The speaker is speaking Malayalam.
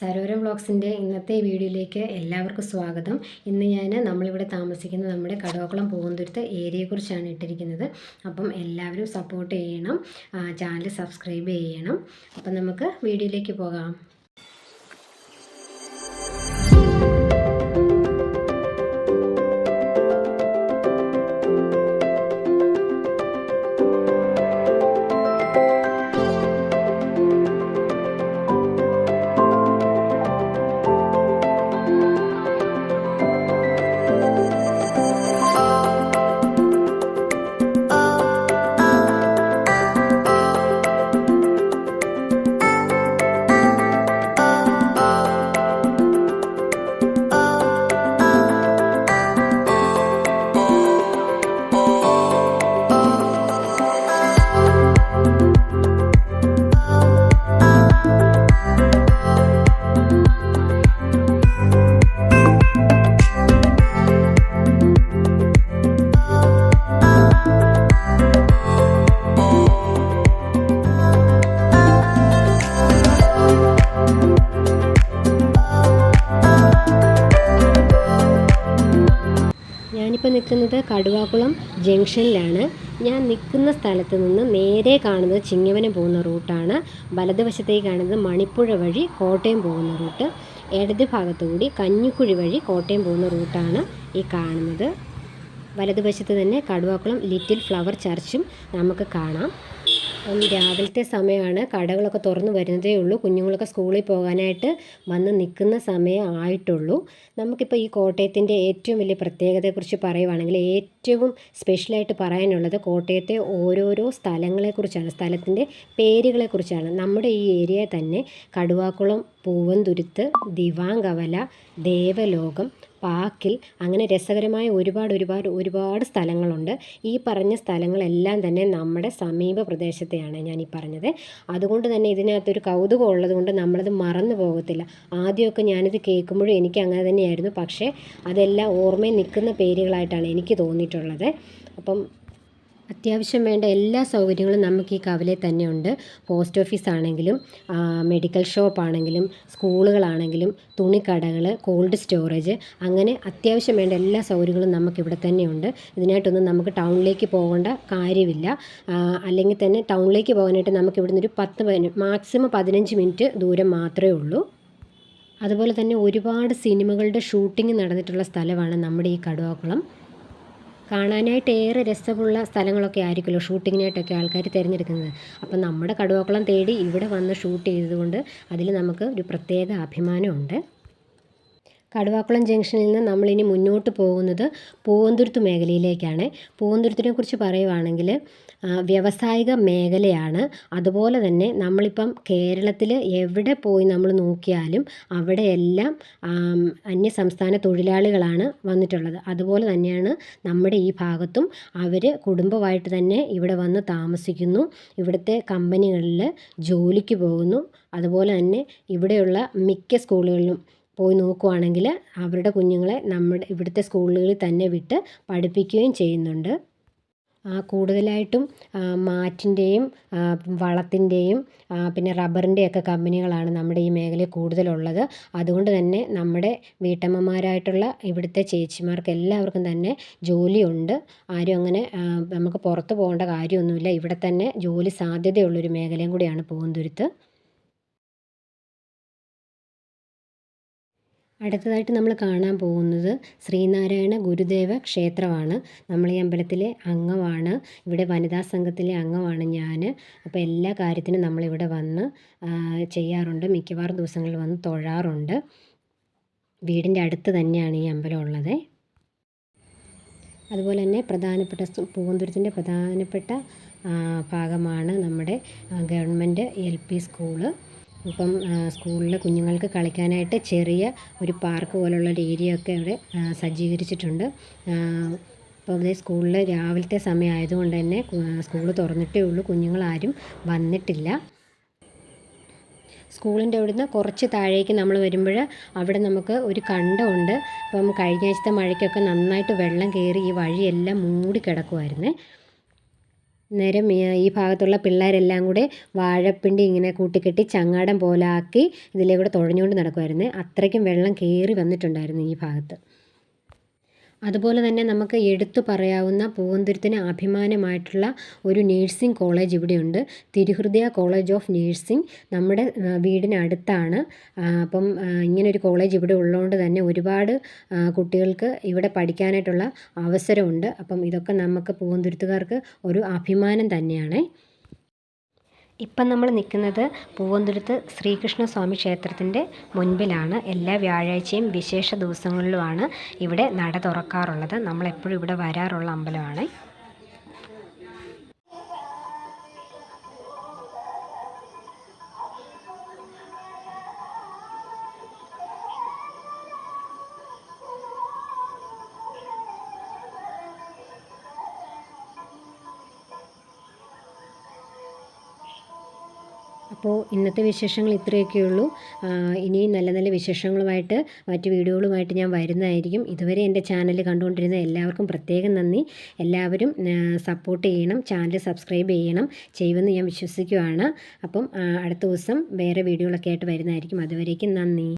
സരോവരം വ്ളോഗ്സിന്റെ ഇന്നത്തെ വീഡിയോയിലേക്ക് എല്ലാവർക്കും സ്വാഗതം. ഇന്ന് ഞാൻ നമ്മളിവിടെ താമസിക്കുന്ന നമ്മുടെ കടവക്കുളം പൂവന്തുരുത്ത് ഏരിയയെക്കുറിച്ചാണ് ഇട്ടിരിക്കുന്നത്. അപ്പം എല്ലാവരും സപ്പോർട്ട് ചെയ്യണം. ചാനൽ സബ്സ്ക്രൈബ് ചെയ്യണം. അപ്പം നമുക്ക് വീഡിയോയിലേക്ക് പോകാം. ഞാനിപ്പോൾ നിൽക്കുന്നത് കടുവാക്കുളം ജംഗ്ഷനിലാണ്. ഞാൻ നിൽക്കുന്ന സ്ഥലത്ത് നിന്ന് നേരെ കാണുന്നത് ചിങ്ങവനം പോകുന്ന റൂട്ടാണ്. വലതുവശത്തേക്ക് കാണുന്നത് മണിപ്പുഴ വഴി കോട്ടയം പോകുന്ന റൂട്ട്. ഇടത് ഭാഗത്തുകൂടി കഞ്ഞിക്കുഴി വഴി കോട്ടയം പോകുന്ന റൂട്ടാണ് ഈ കാണുന്നത്. വലതുവശത്ത് തന്നെ കടുവാക്കുളം ലിറ്റിൽ ഫ്ലവർ ചർച്ചും നമുക്ക് കാണാം. അപ്പം രാവിലത്തെ സമയമാണ്. കടകളൊക്കെ തുറന്നു വരുന്നതേ ഉള്ളൂ. കുഞ്ഞുങ്ങളൊക്കെ സ്കൂളിൽ പോകാനായിട്ട് വന്ന് നിൽക്കുന്ന സമയം ആയിട്ടുള്ളൂ. നമുക്കിപ്പോൾ ഈ കോട്ടയത്തിന്റെ ഏറ്റവും വലിയ പ്രത്യേകതയെക്കുറിച്ച് പറയുവാണെങ്കിൽ ഏറ്റവും സ്പെഷ്യലായിട്ട് പറയാനുള്ളത് കോട്ടയത്തെ ഓരോരോ സ്ഥലങ്ങളെക്കുറിച്ചാണ്. സ്ഥലത്തിന്റെ പേരുകളെക്കുറിച്ചാണ്. നമ്മുടെ ഈ ഏരിയ തന്നെ കടുവാക്കുളം പൂവന്തുരുത്ത് ദിവാങ്കവല ദേവലോകം പാക്കിൽ അങ്ങനെ രസകരമായ ഒരുപാട് ഒരുപാട് ഒരുപാട് സ്ഥലങ്ങളുണ്ട്. ഈ പറഞ്ഞ സ്ഥലങ്ങളെല്ലാം തന്നെ നമ്മുടെ സമീപ പ്രദേശത്തെയാണ് ഞാൻ ഈ പറഞ്ഞത്. അതുകൊണ്ട് തന്നെ ഇതിനകത്തൊരു കൗതുകം ഉള്ളത് കൊണ്ട് നമ്മളത് മറന്നു പോകത്തില്ല. ആദ്യമൊക്കെ ഞാനിത് കേൾക്കുമ്പോഴും എനിക്ക് അങ്ങനെ തന്നെയായിരുന്നു. പക്ഷേ അതെല്ലാം ഓർമ്മയിൽ നിൽക്കുന്ന പേരുകളായിട്ടാണ് എനിക്ക് തോന്നിയിട്ടുള്ളത്. അപ്പം അത്യാവശ്യം വേണ്ട എല്ലാ സൗകര്യങ്ങളും നമുക്ക് ഈ കവലയിൽ തന്നെ ഉണ്ട് പോസ്റ്റ് ഓഫീസ് ആണെങ്കിലും മെഡിക്കൽ ഷോപ്പ് ആണെങ്കിലും സ്കൂളുകളാണെങ്കിലും തുണിക്കടകൾ കോൾഡ് സ്റ്റോറേജ് അങ്ങനെ അത്യാവശ്യം വേണ്ട എല്ലാ സൗകര്യങ്ങളും നമുക്ക് ഇവിടെ തന്നെയുണ്ട്. ഇതിനായിട്ടൊന്നും നമുക്ക് ടൗണിലേക്ക് പോകേണ്ട കാര്യമില്ല. അല്ലെങ്കിൽ തന്നെ ടൗണിലേക്ക് പോകാനായിട്ട് നമുക്ക് ഇവിടുന്ന് ഒരു പത്ത് മാക്സിമം പതിനഞ്ച് മിനിറ്റ് ദൂരം മാത്രമേ ഉള്ളൂ. അതുപോലെ തന്നെ ഒരുപാട് സിനിമകളുടെ ഷൂട്ടിംഗ് നടന്നിട്ടുള്ള സ്ഥലമാണ് നമ്മുടെ ഈ കടുവാക്കുളം. കാണാനായിട്ട് ഏറെ രസമുള്ള സ്ഥലങ്ങളൊക്കെ ആയിരിക്കുമല്ലോ ഷൂട്ടിങ്ങിനായിട്ടൊക്കെ ആൾക്കാർ തിരഞ്ഞെടുക്കുന്നത്. അപ്പം നമ്മുടെ കടുവാക്കുളം തേടി ഇവിടെ വന്ന് ഷൂട്ട് ചെയ്തതുകൊണ്ട് അതിൽ നമുക്ക് ഒരു പ്രത്യേക അഭിമാനമുണ്ട്. കടുവാക്കുളം ജംഗ്ഷനിൽ നിന്ന് നമ്മളിനി മുന്നോട്ട് പോകുന്നത് പൂവന്തുരുത്ത് മേഖലയിലേക്കാണ്. പൂവന്തുരുത്തിനെ കുറിച്ച് പറയുവാണെങ്കിൽ വ്യവസായിക മേഖലയാണ്. അതുപോലെ തന്നെ നമ്മളിപ്പം കേരളത്തിൽ എവിടെ പോയി നമ്മൾ നോക്കിയാലും അവിടെയെല്ലാം അന്യ സംസ്ഥാന തൊഴിലാളികളാണ് വന്നിട്ടുള്ളത്. അതുപോലെ തന്നെയാണ് നമ്മുടെ ഈ ഭാഗത്തും അവർ കുടുംബമായിട്ട് തന്നെ ഇവിടെ വന്ന് താമസിക്കുന്നു. ഇവിടുത്തെ കമ്പനികളിൽ ജോലിക്ക് പോകുന്നു. അതുപോലെ തന്നെ ഇവിടെയുള്ള മിക്ക സ്കൂളുകളിലും പോയി നോക്കുവാണെങ്കിൽ അവരുടെ കുഞ്ഞുങ്ങളെ നമ്മുടെ ഇവിടുത്തെ സ്കൂളുകളിൽ തന്നെ വിട്ട് പഠിപ്പിക്കുകയും ചെയ്യുന്നുണ്ട്. കൂടുതലായിട്ടും മാറ്റിന്റെയും വളത്തിന്റെയും പിന്നെ റബ്ബറിന്റെയൊക്കെ കമ്പനികളാണ് നമ്മുടെ ഈ മേഖലയിൽ കൂടുതലുള്ളത്. അതുകൊണ്ട് തന്നെ നമ്മുടെ വീട്ടമ്മമാരായിട്ടുള്ള ഇവിടുത്തെ ചേച്ചിമാർക്ക് എല്ലാവർക്കും തന്നെ ജോലിയുണ്ട്. ആരും അങ്ങനെ നമുക്ക് പുറത്ത് പോകേണ്ട കാര്യമൊന്നുമില്ല. ഇവിടെ തന്നെ ജോലി സാധ്യതയുള്ളൊരു മേഖലയും കൂടിയാണ് പൂവന്തുരുത്ത് അടുത്തതായിട്ട് നമ്മൾ കാണാൻ പോകുന്നത് ശ്രീനാരായണ ഗുരുദേവ ക്ഷേത്രമാണ്. നമ്മൾ ഈ അമ്പലത്തിലെ അംഗമാണ്. ഇവിടെ വനിതാ സംഘത്തിലെ അംഗമാണ് ഞാൻ. അപ്പോൾ എല്ലാ കാര്യത്തിനും നമ്മളിവിടെ വന്ന് ചെയ്യാറുണ്ട്. മിക്കവാറും ദിവസങ്ങളിൽ വന്ന് തൊഴാറുണ്ട്. വീടിന്റെ അടുത്ത് തന്നെയാണ് ഈ അമ്പലം ഉള്ളത്. അതുപോലെ തന്നെ പ്രധാനപ്പെട്ട പൂവന്തുരത്തിന്റെ പ്രധാനപ്പെട്ട ഭാഗമാണ് നമ്മുടെ ഗവൺമെന്റ് എൽ പി സ്കൂൾ. ഇപ്പം സ്കൂളിലെ കുഞ്ഞുങ്ങൾക്ക് കളിക്കാനായിട്ട് ചെറിയ ഒരു പാർക്ക് പോലുള്ള ഒരു ഏരിയ ഒക്കെ അവിടെ സജ്ജീകരിച്ചിട്ടുണ്ട്. അപ്പോൾ അതേ സ്കൂളിൽ രാവിലത്തെ സമയം ആയതുകൊണ്ട് തന്നെ സ്കൂൾ തുറന്നിട്ടേ ഉള്ളൂ. കുഞ്ഞുങ്ങളാരും വന്നിട്ടില്ല. സ്കൂളിന്റെ അവിടുന്ന് കുറച്ച് താഴേക്ക് നമ്മൾ വരുമ്പോൾ അവിടെ നമുക്ക് ഒരു കണ്ടമുണ്ട്. അപ്പം കഴിഞ്ഞ ആഴ്ചത്തെ മഴയ്ക്കൊക്കെ നന്നായിട്ട് വെള്ളം കയറി ഈ വഴിയെല്ലാം മൂടി കിടക്കുമായിരുന്നേ നേരം ഈ- ഈ ഭാഗത്തുള്ള പിള്ളേരെല്ലാം കൂടെ വാഴപ്പിണ്ടി ഇങ്ങനെ കൂട്ടിക്കെട്ടി ചങ്ങാടം പോലെ ആക്കി ഇതിലേ കൂടെ തുഴഞ്ഞുകൊണ്ട് നടക്കുമായിരുന്നു അത്രയ്ക്കും വെള്ളം കയറി വന്നിട്ടുണ്ടായിരുന്നു ഈ ഭാഗത്ത്. അതുപോലെ തന്നെ നമുക്ക് എടുത്തു പറയാവുന്ന പൂവന്തുരത്തിന് അഭിമാനമായിട്ടുള്ള ഒരു നേഴ്സിംഗ് കോളേജ് ഇവിടെയുണ്ട്. തിരുഹൃദയ കോളേജ് ഓഫ് നേഴ്സിംഗ് നമ്മുടെ വീടിനടുത്താണ് അപ്പം ഇങ്ങനൊരു കോളേജ് ഇവിടെ ഉള്ളതുകൊണ്ട് തന്നെ ഒരുപാട് കുട്ടികൾക്ക് ഇവിടെ പഠിക്കാനായിട്ടുള്ള അവസരമുണ്ട്. അപ്പം ഇതൊക്കെ നമുക്ക് പൂവന്തുരുത്തുകാർക്ക് ഒരു അഭിമാനം തന്നെയാണ്. ഇപ്പം നമ്മൾ നിൽക്കുന്നത് പൂവന്തുരുത്ത് ശ്രീകൃഷ്ണസ്വാമി ക്ഷേത്രത്തിന്റെ മുൻപിലാണ്. എല്ലാ വ്യാഴാഴ്ചയും വിശേഷ ദിവസങ്ങളിലുമാണ് ഇവിടെ നട തുറക്കാറുള്ളത്. നമ്മളെപ്പോഴും ഇവിടെ വരാറുള്ള അമ്പലമാണ്. അപ്പോൾ ഇന്നത്തെ വിശേഷങ്ങൾ ഇത്രയൊക്കെ ഉള്ളൂ. ഇനിയും നല്ല നല്ല വിശേഷങ്ങളുമായിട്ട് മറ്റ് വീഡിയോകളുമായിട്ട് ഞാൻ വരുന്നതായിരിക്കും. ഇതുവരെ എന്റെ ചാനൽ കണ്ടുകൊണ്ടിരുന്ന എല്ലാവർക്കും പ്രത്യേകം നന്ദി. എല്ലാവരും സപ്പോർട്ട് ചെയ്യണം ചാനൽ സബ്സ്ക്രൈബ് ചെയ്യണം ചെയ്യുമെന്ന് ഞാൻ വിശ്വസിക്കുകയാണ് അപ്പം അടുത്ത ദിവസം വേറെ വീഡിയോകളൊക്കെ ആയിട്ട് വരുന്നതായിരിക്കും. അതുവരേക്കും നന്ദി.